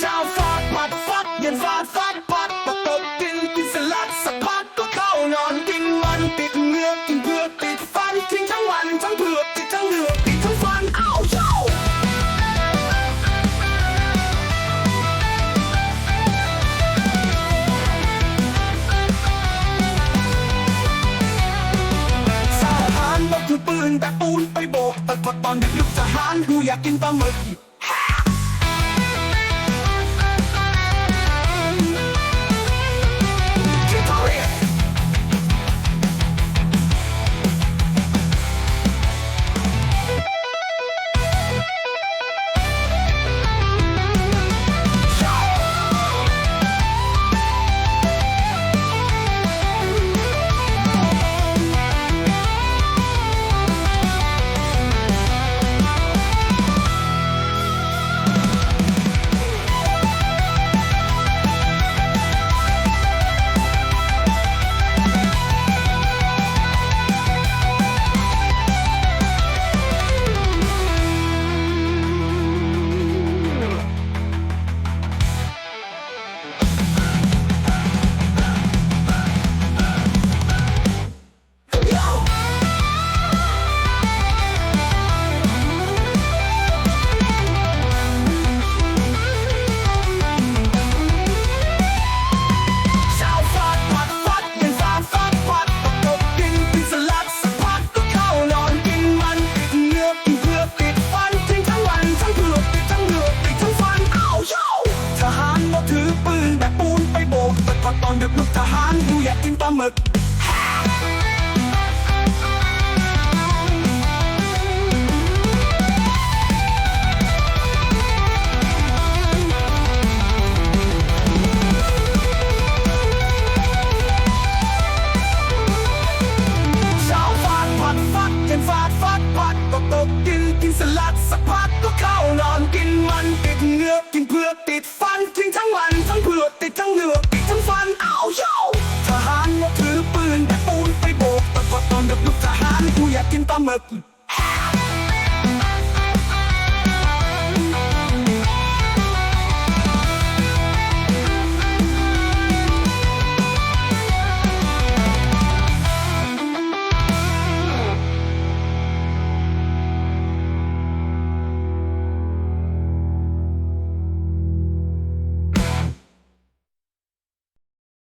ช้าฟาดปัดฟัดย็นฟาดฟัดปัดตกตกกินกินสลัดสักพักก็เข้านอนกินมันติดเงือกกินเผือกติดฟันทิ้งทั้งวันทั้งเผือกติดทั้งเหงือกติดทั้งฟันเอ้าเช้าสาหารนกคือปืนแบบปูนไปโบ กตะกดตอนดึกลุกทหารกูอยากกินปลาหมึการกูอยากกินปลาหมึกเช้าฟาดผัดฟัดเย็นฟาดฟัดผัดตกตกกินกินสลัดสักพักก็เข้านอนกินมันติดเหงือกกินเผือกติดฟันทิ้งทั้งวัน ท